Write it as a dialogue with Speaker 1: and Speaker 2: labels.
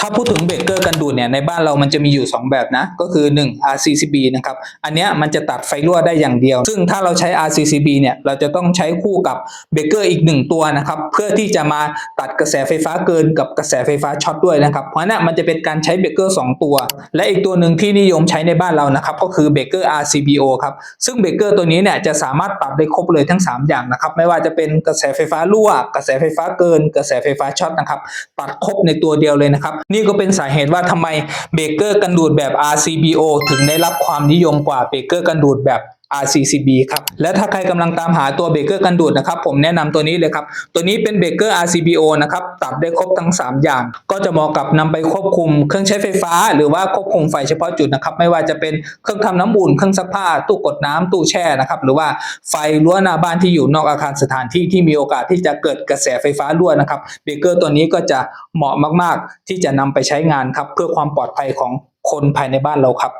Speaker 1: ถ้าพูดถึงเบรกเกอร์กันดูดเนี่ยในบ้านเรามันจะมีอยู่ 2 แบบนะ ก็คือ 1 RCCB นะครับ อันเนี้ยมันจะตัดไฟรั่วได้อย่างเดียว ซึ่งถ้าเราใช้ RCCB เนี่ยเราจะต้องใช้คู่กับเบรกเกอร์อีก 1 ตัวนะครับ เพื่อที่จะมาตัดกระแสไฟฟ้าเกินกับกระแสไฟฟ้าช็อตด้วยนะครับ เพราะนั้นมันจะเป็นการใช้เบรกเกอร์2ตัว และอีกตัวหนึ่งที่นิยมใช้ในบ้านเรานะครับ ก็คือเบรกเกอร์ RCBO ครับ ซึ่งเบรกเกอร์ตัวนี้เนี่ยจะสามารถปรับได้ครบเลยทั้ง 3 อย่างนะครับ ไม่ว่าจะเป็นกระแสไฟฟ้ารั่ว กระแสไฟฟ้าเกิน กระแสไฟฟ้าช็อตนะครับ ตัดครบในตัวเดียวเลยนะครับนี่ก็เป็นสาเหตุว่าทำไมเบรกเกอร์กันดูดแบบ RCBO ถึงได้รับความนิยมกว่าเบรกเกอร์กันดูดแบบ RCCB ครับและถ้าใครกำลังตามหาตัวเบรกเกอร์กันดูดนะครับผมแนะนำตัวนี้เลยครับ ตัวนี้เป็นเบรกเกอร์ RCBO นะครับตัดได้ครบทั้ง 3 อย่าง ก็จะเหมาะกับนำไปควบคุมเครื่องใช้ไฟฟ้า หรือว่าควบคุมไฟเฉพาะจุดนะครับไม่ว่าจะเป็นเครื่องทำน้ำอุ่นเครื่องซักผ้าตู้กดน้ำตู้แช่นะครับหรือว่าไฟรั้วหน้าบ้านที่อยู่นอกอาคารสถานที่ที่มีโอกาสที่จะเกิดกระแสไฟฟ้ารั่วนะครับเบรกเกอร์ตัวนี้ก็จะเหมาะมาก ๆ ที่จะนำไปใช้งานครับเพื่อความปลอดภัยของคนภายในบ้านเราครับ